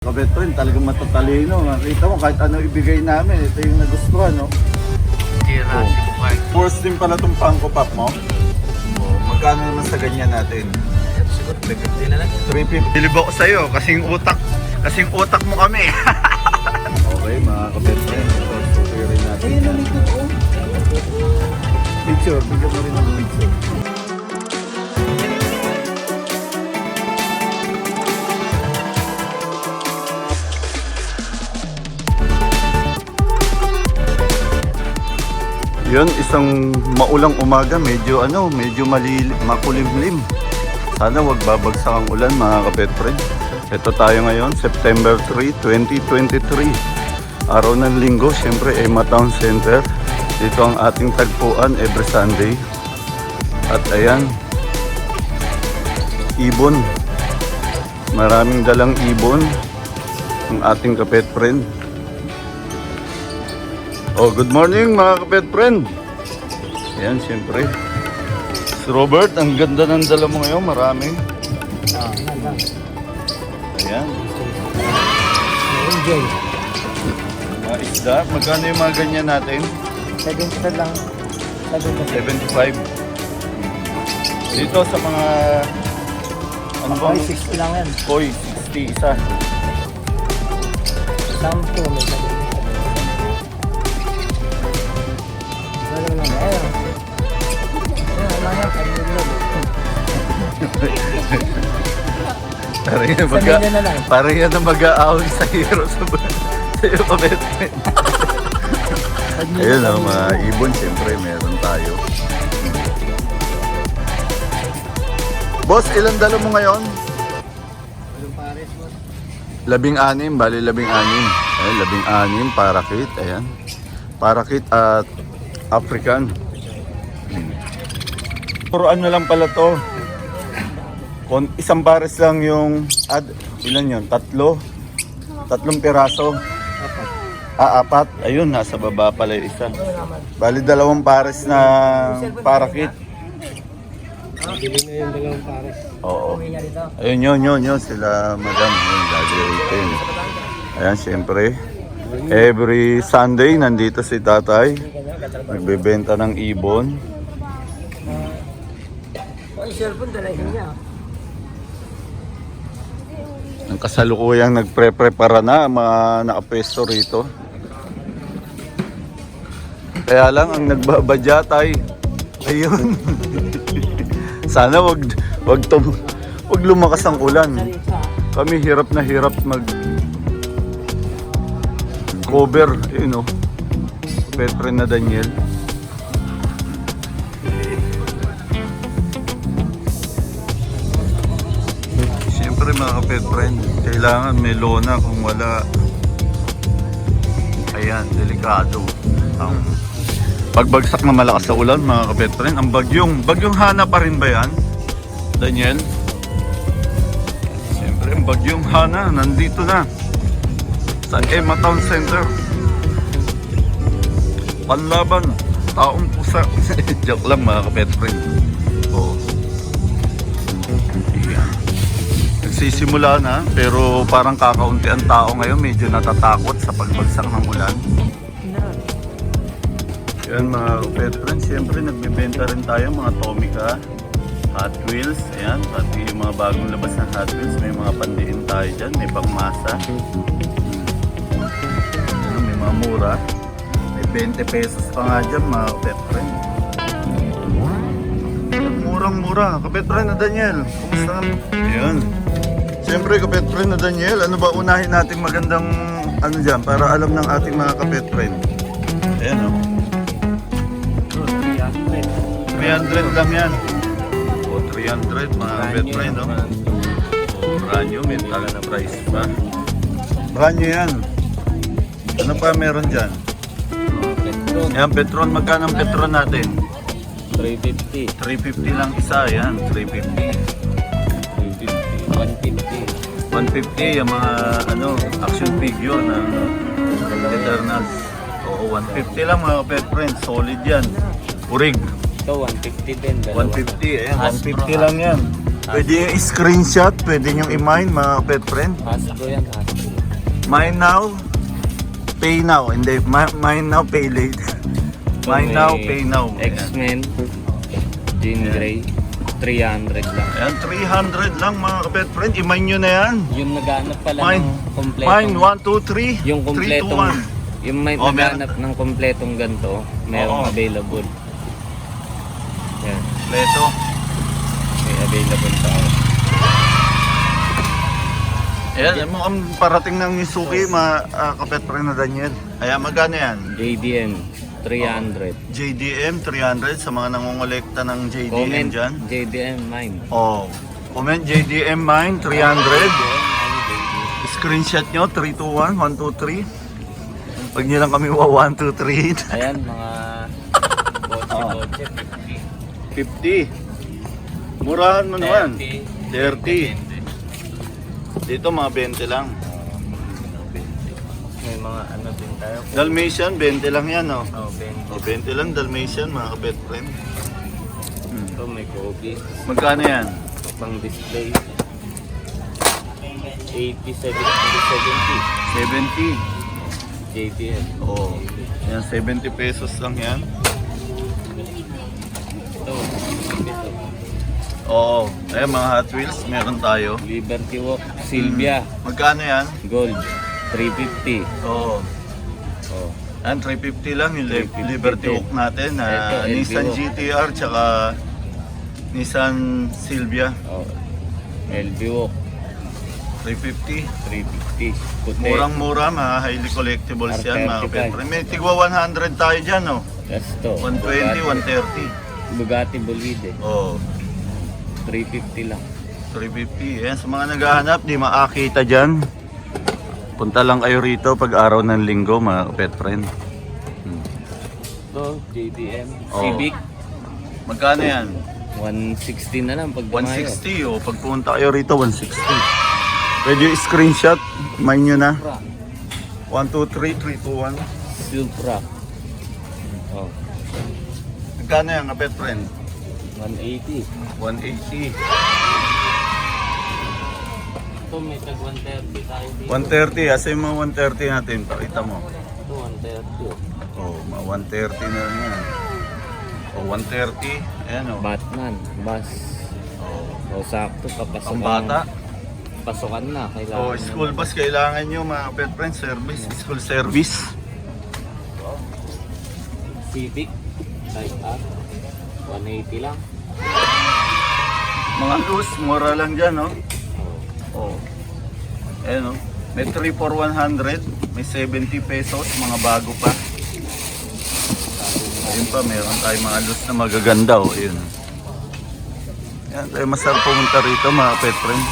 Kabet friend, talagang matatalino. Nakita mo, kahit ano ibigay namin, ito yung nagustuhan, no? Jurassic Park. First din pala itong Funko Pop mo. Oh, magkano naman sa ganyan natin? Siguro 350 na lang. 350. Bilib ako sa'yo, kasing utak, kasing utak mo kami. okay, mga kabet friend. Ito, rin natin. Ayun na, Picture, bigyan mo rin ng picture. Yun, isang maulang umaga, medyo ano, medyo malil makulimlim. Sana wag babagsak ang ulan mga kapet friend. Ito tayo ngayon, September 3, 2023. Araw ng linggo, siyempre Emma Town Center. Dito ang ating tagpuan every Sunday. At ayan, ibon. Maraming dalang ibon ang ating kapet friend. Oh, good morning mga kapet friend. Ayan, siyempre. Si Robert, ang ganda ng dala mo ngayon. Marami. Ayan. Enjoy. Mga isda. Magkano yung mga ganyan natin? 70 lang. 70. 75. Dito sa mga... Ano ba? Okay, 60 lang yan. Koi, 60 isa. Sampo, may Parang yan, mag- milya na lang. parang yan ang mag-aaway sa hero sa sa iyo friend. Pag-vlog Ayun milya mga na lang. ibon, siyempre meron tayo. Boss, ilan dala mo ngayon? Walang pares mo. Labing anim, bali labing anim. Ayan, labing anim, parakit, ayan. Parakit at African. Hmm. Turuan na lang pala to. Kon isang bares lang yung ad, ilan yun? Tatlo? Tatlong piraso? Ah, apat. Ayun, nasa baba pala yung isa. Bali dalawang pares na parakit. Bili na yung dalawang pares. Oo. Ayun, yun, yun, yun. Sila, madam. Yun, graduating. Ayan, syempre. Every Sunday, nandito si tatay. Nagbebenta ng ibon. Yung cellphone dala niya. Ang kasalukuyang nagpre-prepara na, mga nakapwesto rito. Kaya lang, ang nagbabadyatay, ayun. Sana wag, wag, tum, wag lumakas ang ulan. Kami hirap na hirap mag cover, yun o. Petre na Daniel. Kapet friend, kailangan may lona kung wala. Ayan, delikado. Ang pagbagsak na malakas sa ulan mga kapet friend, ang bagyong, bagyong hana pa rin ba yan? Daniel? Siyempre, ang bagyong hana, nandito na. Sa Emma Town Center. Panlaban, taong pusa. Joke lang mga kapet Nagsisimula na, pero parang kakaunti ang tao ngayon. Medyo natatakot sa pagbagsak ng ulan. Yan mga pet friends, siyempre nagbibenta rin tayo mga Tomica, Hot Wheels, ayan, pati yung mga bagong labas na Hot Wheels, may mga pandiin tayo dyan, may pangmasa. Ano, may mga mura, may 20 pesos pa nga dyan mga pet friend. Murang-mura, kapet friend na Daniel, kumusta? Ayan. Siyempre kapet friend na Daniel, ano ba unahin natin magandang ano dyan para alam ng ating mga kapet friend? Ayan o. 300 lang yan. O, 300 mga kapit friend, no? O, brand new, may tala na price pa. Brand new yan. Ano pa meron dyan? Yan, Petron. Magkano ang Petron natin? 350. 350 lang isa. Yan, 350. 350. 150. 150 yung mga ano, action figure na Eternals. Oo, 150 lang mga pet friends. Solid yan. Urig. Ito, 150 din. dalawa. 150. Ayan, Hasbro, 150 lang yan. Pwede yung screenshot, pwede yung i-mine mga pet friend. Hasbro yan, Hasbro. Mine now, pay now. Hindi, mine now, pay late. Mine now, pay now. X-Men. Jean Grey. 300 lang. Ayan, 300 lang mga kapet friend. Imine nyo na yan. Yung naghanap pala Mine. ng kompletong... Mine, 1, 2, 3. Yung kompletong... Yung may Oh, meron. naghanap ng kompletong ganito, merong Oo. available. Yan. Leto. May available tayo. Ayan, yung mukhang parating ng Mizuki, mga uh, kapet friend na Daniel. Ayan, magkano yan? JDM. 300. JDM 300 sa mga nangongolekta ng JDM Comment dyan. JDM mine. Oh, comment JDM mine 300. Screenshot nyo 321 123. Pag nyo lang kami wa 123. Ayan, mga kotse-kotse. 50. Murahan mo naman. 30. 30. Dito mga 20 lang. May mga ano din tayo. Dalmatian 20 lang yan oh. Oh, 20. Oh, 20 lang Dalmatian mga kabet friend. Hmm. Ito may Kobe. Magkano yan? Pang display. 80, 70, 70. 70. JDM. Oh. Yan 70 pesos lang yan. Ito. Oo. Eh, mga Hot Wheels, meron tayo. Liberty Walk. Silvia. Magkano yan? Gold. 350. Oo. Oh. Yan, 350 lang yung Li- 350 Liberty din. Walk natin. na Ito, LB Nissan. GTR tsaka Nissan Silvia. Oh. LB Walk. 350. 350. Puti. Murang-mura, mga highly collectibles yan mga R35. kapatid. May tigwa 100 tayo dyan, oh. That's to. 120, Bugatti. 130. Bugatti Bolide. Oh, 350 lang. 350. Yan, sa mga naghahanap, di makakita dyan. Punta lang kayo rito pag araw ng linggo, mga pet friend. Hmm. Ito, JDM. Oh. Civic. Magkano yan? 160 na lang pag dumayo. 160 o pag pumunta kayo rito 160 pwede yung screenshot mine nyo na Supra. 1, 2, 3, 3, 2, 1 Supra. Oh, Magkano yan kapet friend? 180. 180 Ito may tag 130 tayo dito. 130 asa yung mga 130 natin pakita mo Ito 130. oh mga 130 na lang yan oh 130 ayan oh, Batman, bus. oh. O sakto papasok ang bata Pasokan na kailangan. oh school bus kailangan nyo mga kapet friend service school service Civic type R. 180 lang. mga loose mura lang dyan oh Oh. Oh. Ayan o. May 3 for 100. May 70 pesos. Mga bago pa. Ayun pa, meron tayong mga loose na magaganda o. Ayun. Yan, tayo masarap pumunta rito mga pet friend.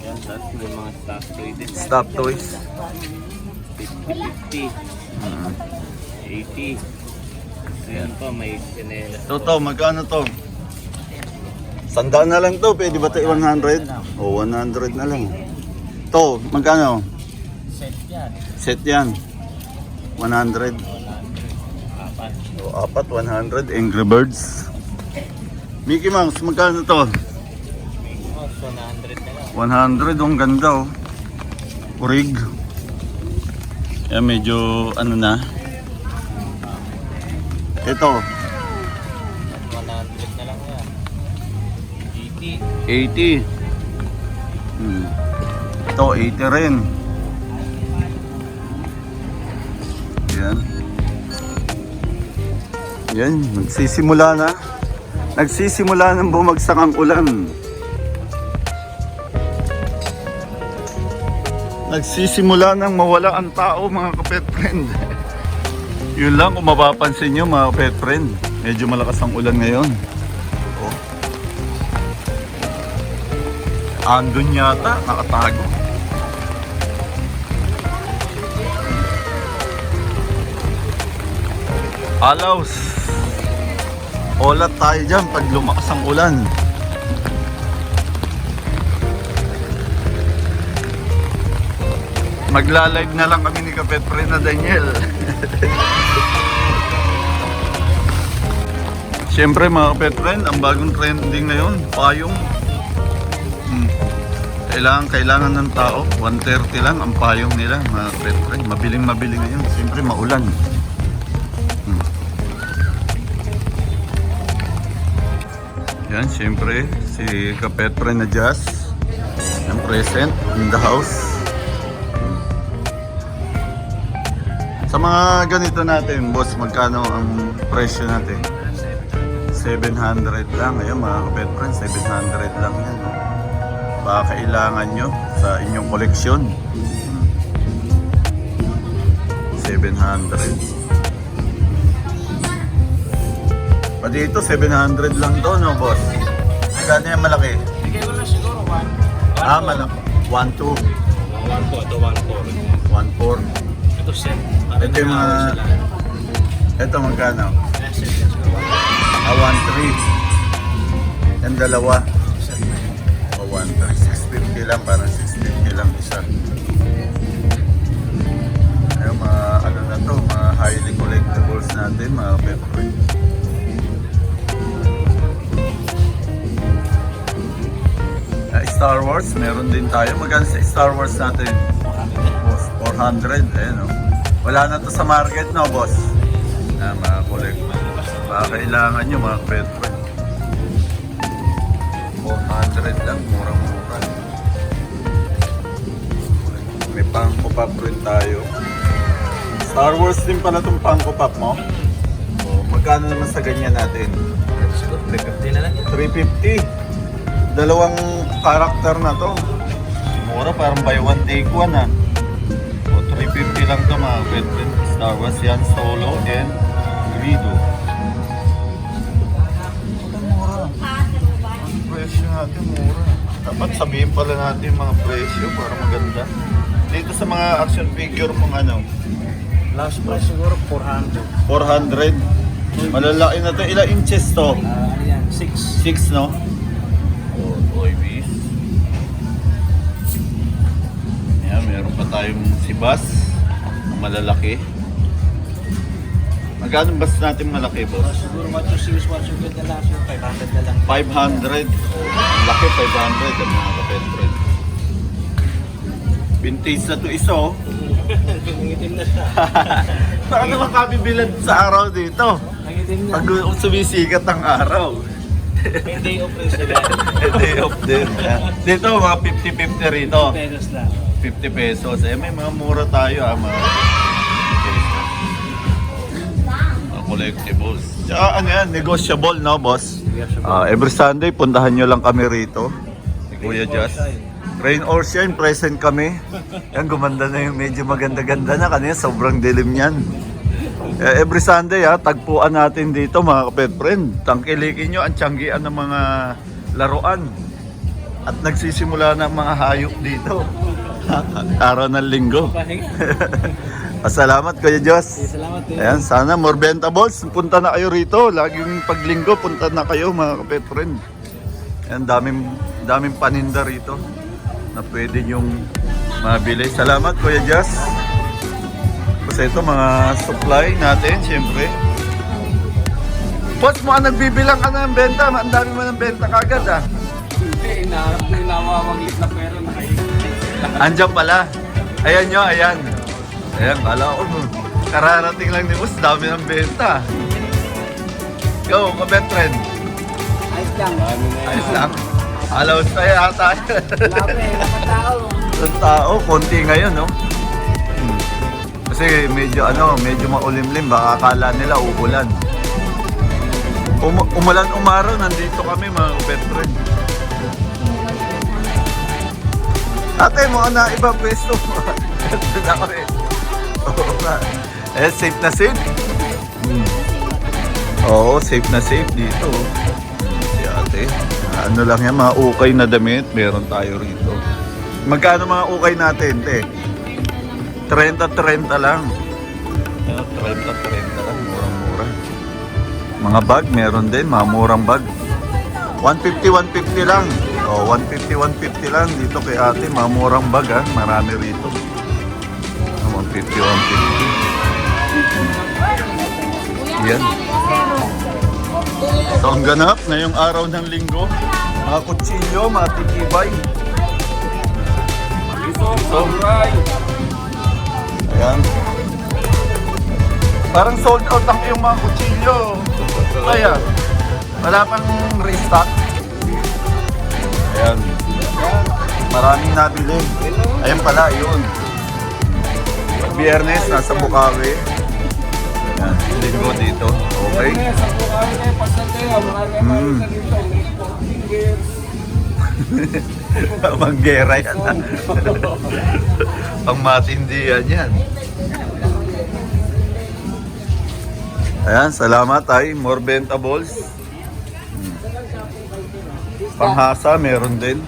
Yan, tapos may mga stock toy din. Stop toys. 50, 50, Mm. 80. Ayan pa, may sinela. Ito to, magkano to? Sandaan na lang to. Pwede ba tayo 100? O, 100 na lang. To, magkano? Set yan. Set yan. 100. 100. Apat. O, apat, 100. Angry Birds. Mickey Mouse, magkano to? Minimos, 100 na lang. 100, ang ganda oh. Urig. Yan, medyo ano na. Ito, 80. 80. Hmm. Ito, 80 rin. Yan. Yan, nagsisimula na. Nagsisimula ng bumagsak ang ulan. Nagsisimula nang mawala ang tao mga kapet friend. Yun lang kung mapapansin nyo mga kapet friend. Medyo malakas ang ulan ngayon. Andun yata, nakatago. Alaws. Olat tayo dyan pag lumakas ang ulan. Magla-live na lang kami ni Kapet Pre na Daniel. Siyempre mga Kapet Friend, ang bagong trending ngayon, payong. Hmm. Kailangan, kailangan ng tao. 130 lang ang payong nila, mga kapetren. Mabiling mabili ngayon. Siyempre, maulan. Hmm. Yan, siyempre, si kapetren na Jazz. Ang present in the house. Sa mga ganito natin, boss, magkano ang presyo natin? 700 lang. Ayun mga kapet friends, 700 lang yan. Baka kailangan nyo sa inyong koleksyon. Hmm. 700. Pa dito, 700 lang to, no, boss? Magkano yan malaki? Bigay ko na siguro 1. Ah, malaki. 1, 2, 1 po, ito 1 po. 1, 4. Ito set. Ito yung mga- Ito magkano? Ah, 1, 3. Yan dalawa. O 1, 3. 650 lang. Parang 650 lang isa. Ayun, mga ano na to, mga highly collectibles natin, mga pepper. Ah, Star Wars, meron din tayo. Magkano sa Star Wars natin? Boss, 400. Ayun, oh. Wala na to sa market, no, boss? Na mga collect. Baka kailangan nyo, mga pepper. 400 lang, murang-mura. May pangko pop rin tayo. Star Wars din pala itong pangko pop mo. O, magkano naman sa ganyan natin? Siguro 350 na lang. 350. Dalawang karakter na to. Mura, parang buy one take one ah. O, 350 lang to mga kapatid. Star Wars yan, Solo and Greedo. Presyo natin, mura. Dapat sabihin pala natin yung mga presyo para maganda. Dito sa mga action figure mong ano, Last price siguro 400. 400. Malalaki na to. Ilang inches to? Ano yan? 6. 6, no? Oh, toy bis. Ayan, meron pa tayong si Bas. na Malalaki. Magkano bas natin malaki, boss? Siguro what you see is what you get na lang. Siguro 500 na lang. 500. Oh, laki, 500 ang mga kapetred. Vintage na to isa, oh. Nangitim na siya. Saan naman kabibilad sa araw dito? Nangitim na. Pag sumisikat ang araw. May day of race na Day off din. Dito, mga 50-50 rito. Pesos lang. 50 pesos. Eh, may mga mura tayo ah, mga collectibles. Tsaka ano yan, negotiable, no, boss? Ah, every Sunday, puntahan nyo lang kami rito. Si Kuya Jazz. Rain or shine, present kami. Yan, gumanda na yung medyo maganda-ganda na. Kanina, sobrang dilim yan. Eh, every Sunday, ha, tagpuan natin dito, mga kapet friend. Tangkilikin nyo ang tiyanggian ng mga laruan. At nagsisimula na ang mga hayop dito. Araw ng linggo. Pasalamat, Kuya Diyos. Salamat din. Ayan, sana more bentables. Punta na kayo rito. Laging paglinggo, punta na kayo mga kapet friend. Ayan, daming, daming paninda rito na pwede nyong mabili. Salamat, Kuya Jazz. Kasi ito, mga supply natin, siyempre. Boss, mo nagbibilang ka na ng benta. Ang dami mo ng benta kagad, ah. Hindi, inaharap ko yung namamanglit na pero nakikita. Andiyan pala. Ayan nyo, ayan. Ayan, kala ko. Kararating lang ni Boss, dami ng benta. Go, kabet friend. Ayos lang. Ayos lang. Alaw tayo ata. Labi, laban tao. Ang tao, konti ngayon, no? Hmm. Kasi medyo ano, medyo maulimlim, baka akala nila uulan. Um umulan umaraw, nandito kami mga pet friend. Ate, mo na ibang pwesto mo. Ito na kami. Oo nga. Eh, safe na safe. Hmm. Oo, safe na safe dito. Si ate. Ano lang yan, mga ukay na damit, meron tayo rito. Magkano mga ukay natin, te? 30-30 lang. 30-30 lang, murang-mura. Mga bag, meron din, mga murang bag. 150-150 lang. O, 150-150 lang dito kay ate, mga murang bag ha. Marami rito. 150-150. Yan. So, ang ganap ngayong araw ng linggo, mga kutsilyo, mga titibay. Samurai. Ayan. Parang sold out ang yung mga kutsilyo. Kaya, wala pang restock. Ayan. Maraming nabili. Ayan pala, yun. Biyernes, nasa Bukawi. Ayan, linggo dito. Okay. Mm. kayo sa dito. May 14 years. Manggera yan. Pang matindihan yan. Ayan, salamat ay more bentables. Hmm. Panghasa, meron din.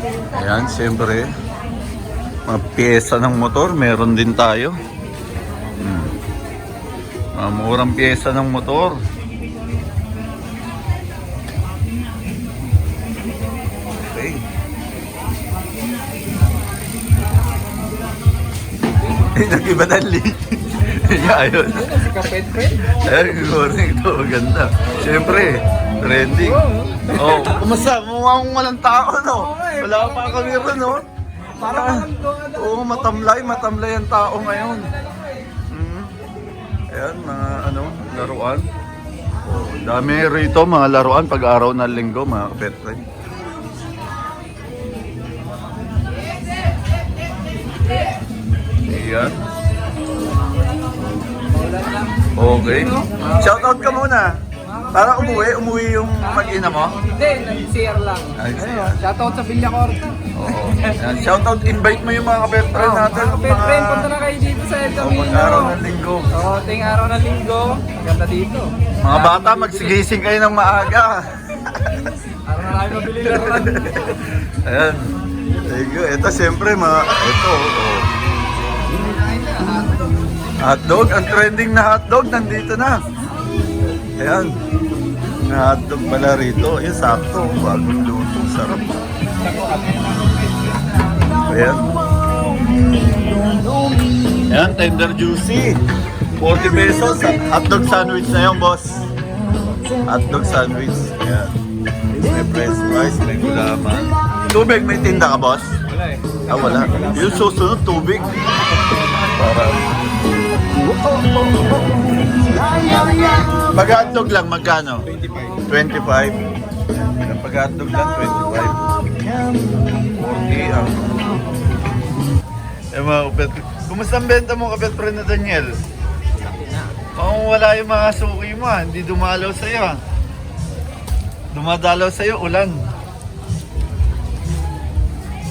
Ayan, siyempre. Mga pyesa ng motor, meron din tayo. Hmm. Mga murang pyesa ng motor. Okay. Eh, nag-iba na li. Ayun. Si Kapet Friend. Ay, good morning. Ito, maganda. Siyempre, trending. Oh, kumusta? Mukha walang tao, no? Wala pa kami ron, no? Parang. Oo, matamlay, matamlay ang tao ngayon. Mm. Ayan, mga ano, laruan. Oh, dami rito mga laruan pag araw ng linggo, mga pet friend. Ayan. Okay. Shoutout ka muna. Para umuwi, umuwi yung mag-ina mo. Hindi, nag-CR lang. Ay, Ayun, Shoutout sa Villa Corta. Oo. Shoutout, invite mo yung mga kapet friend natin. Mga Kapet Friend, punta na kayo dito sa El Camino. mag-araw ng linggo. Oo, ting araw ng linggo. Maganda dito. Mga bata, magsigising kayo ng maaga. Araw na namin mabili laruan. Ayan. Thank you. Ito siyempre, mga, ito, oh. Hotdog, ang trending na hotdog, nandito na. Ayan. Hotdog pala rito. Ayan, sakto. Bagong luto. Sarap. Ayan. Ayan, tender juicy. 40 pesos. Hotdog sandwich na yung boss. Hotdog sandwich. Ayan. May french fries, may gulaman. Tubig, may tinda ka, boss? Wala eh. Ah, wala. Yung susunod, tubig. Para... Pag hotdog lang, magkano? 25. 25. Pag hotdog lang, 25. 40 ang... Eh mga. Kumusta ang benta mo kapet friend na Daniel? Kung wala yung mga suki mo, ah, hindi dumalaw sa'yo. ah. Dumadalaw sa'yo, ulan.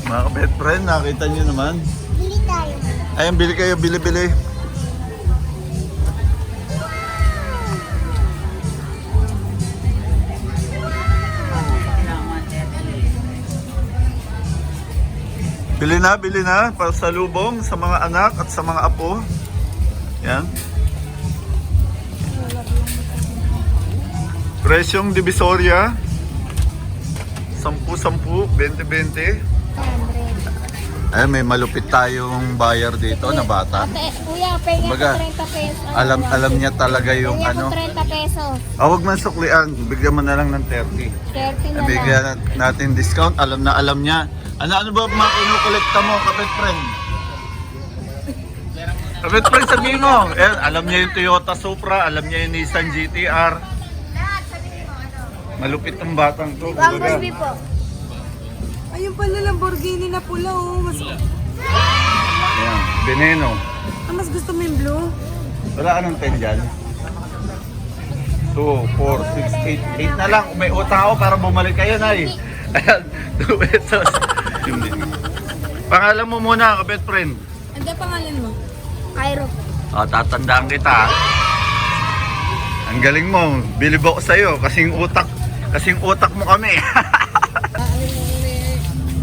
Mga kapet friend, nakita nyo naman. Bili tayo. Ayun, bili kayo, bili-bili. Bili na, bili na para sa lubong sa mga anak at sa mga apo. Yan. Presyong Divisoria. 10-10, 20-20. 100. Ay, may malupit tayong buyer dito na bata. Ate, kuya, pengen Baga, ko 30 pesos. Alam alam niya talaga yung Pengen ano. ko 30 pesos. Ah, huwag man suklian. Bigyan mo na lang ng 30. 30 na Bigyan lang. nat- natin discount. Alam na alam niya. Ano ano ba mga kinukolekta mo, kapit friend? Kapit friend, sabihin mo. Eh, alam niya yung Toyota Supra, alam niya yung Nissan GTR. Malupit ang batang to. Bumblebee po. Ayun pala Lamborghini na pula oh. Mas, Ayan, Veneno. ah, mas gusto mo yung blue? Wala ka ng 10 dyan? 2, 4, 6, 8. 8 na lang. May utang ako para bumalik kayo, Nay. Ayan, 2 pesos. Hindi. Pangalan mo muna, kapit friend. Ano pangalan mo? Cairo. Ah, tatandaan kita. ah. Ang galing mo. Bilib ako sa'yo. Kasing utak, kasing utak mo kami.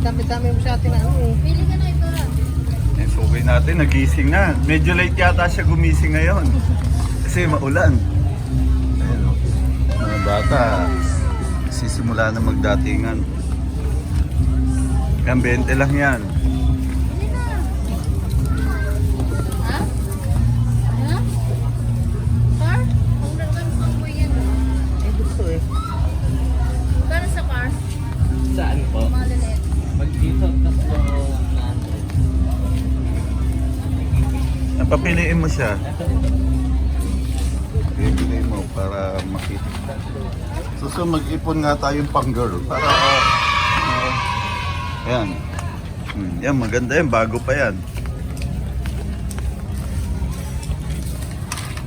Dami-dami mo sa atin na ano eh. Pili ka na ito. Eh, okay natin, nagising na. Medyo late yata siya gumising ngayon. Kasi maulan. Ayun, oh. Mga bata, sisimula na magdatingan. Yan, 20 lang yan. Eh, eh. Saan po? Pag dito, tatlo Napapiliin mo siya. Pipiliin mo para makita. So, so mag-ipon nga tayong pang girl. Para... Uh, yan. Hmm, yan, maganda yan. Bago pa yan.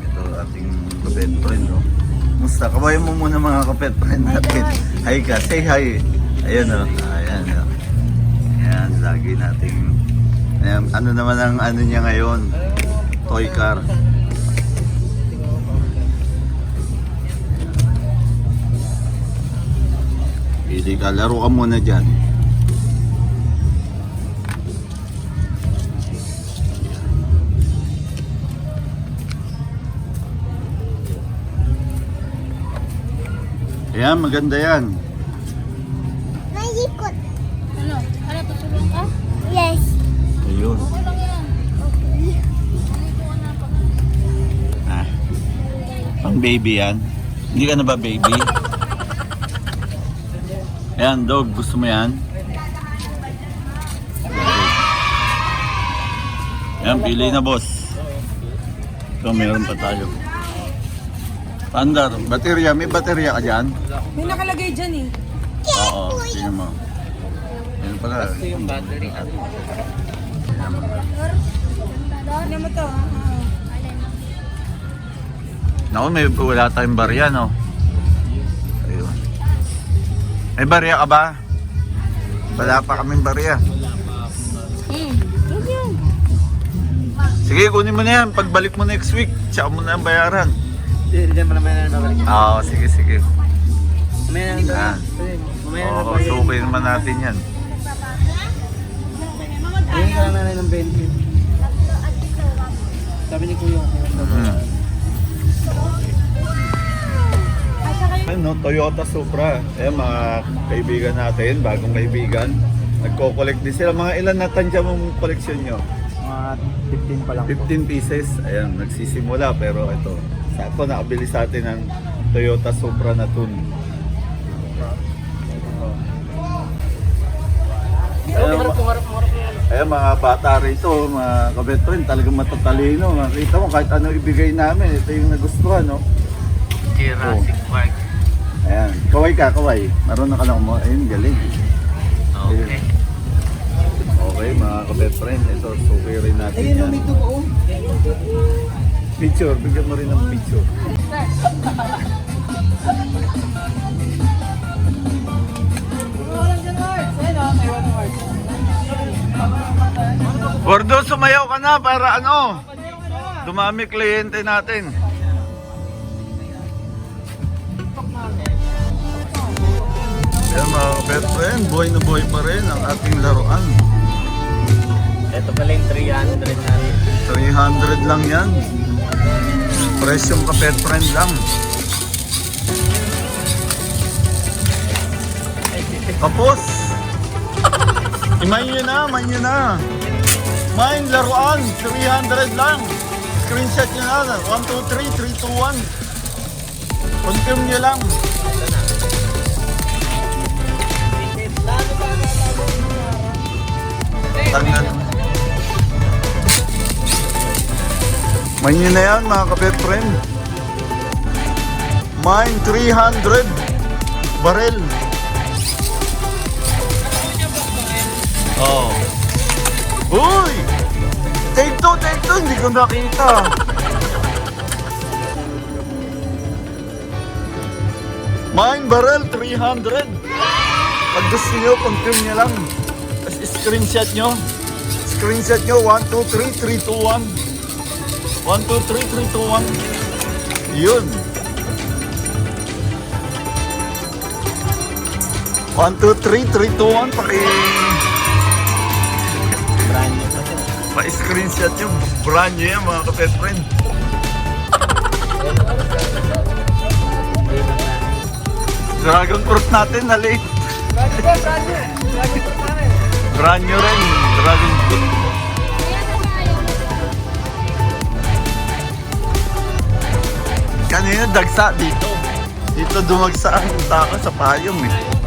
Ito ating kapet friend, no? Musta? Kabayan mo muna mga kapet friend natin. Hi ka. Say hi. Ayan, no? Ayan, no? Ayan, lagi nating... Ayan, ano naman ang ano niya ngayon? Toy car. Pili ka, laro ka muna dyan. Ayan, maganda yan. Naikot. Ano? Ano, tutulong ka? Yes. Ayun. Okay lang yan. Okay. Ah. Pang baby yan. Hindi ka na ba baby? Ayan, dog. Gusto mo yan? Ayan, pili na boss. Ito, meron pa tayo. Pandar, baterya. May baterya ka dyan? May nakalagay dyan eh. Oo, tingnan mo. Ayan pala. Ito yung battery. Ano mo to? ah? Naku, may wala tayong barya, no? Ayun. May barya ka ba? Wala pa kaming barya. Hmm. Sige, kunin mo na yan. Pagbalik mo next week, tsaka mo na ang bayaran. Hindi mo naman na babalik. Oo, sige, sige. Mamaya na Ah. Oo, sukin naman natin yan. Ngayon ka lang nanay ng 20. Sabi ni Kuya. Hmm. Ano, Toyota Supra. Eh, mga kaibigan natin, bagong kaibigan. Nagko-collect din sila. Mga ilan na tansya mong koleksyon nyo? Mga 15 pa lang 15 pieces. Ayan, nagsisimula. Pero ito, sakto nakabili sa atin ng Toyota Supra na tune. Ayan, Ayan, mga bata rito, mga kabetren, talagang matatalino. Makita mo, kahit ano ibigay namin, ito yung nagustuhan, no? Jurassic Park. Ayan, kaway ka, kaway. Marunong ka lang mo. Ayun, galing. Okay. Okay, mga kabetren, ito, suki rin natin Ayun, yan. may tubo. Picture, bigyan mo rin ng picture. Gordo, sumayaw ka na para ano? Dumami kliyente natin. Yan mga best friend, buhay na buhay pa rin ang ating laruan. Ito pala yung 300 natin. 300 lang yan. Presyong kapet friend lang. Tapos, imayin nyo na, nyo na. Main laruan, 300 lang. Screenshot nyo na, 1, 2, 3, 3, 2, 1. Confirm nyo lang. Tangan. Nyo na yan mga kapet friend. Mine 300 barrel. Oh. Uy! Take two, take two. Hindi ko nakita. Mine barrel 300. Pag gusto nyo, confirm nyo lang. Tapos screenshot nyo. Screenshot nyo. 1, 2, 3, 3, 2, 1. 1, 2, 3, 3, 2, 1. Yun. 1, 2, 3, 3, 2, 1. Paki... Brand new pa siya. Pa-screenshot yung brand nyo yan mga kapet friend. Dragon fruit natin na late. Brand new rin. Dragon fruit. Kanina dagsa dito. Dito dumagsa ang tao sa payong eh.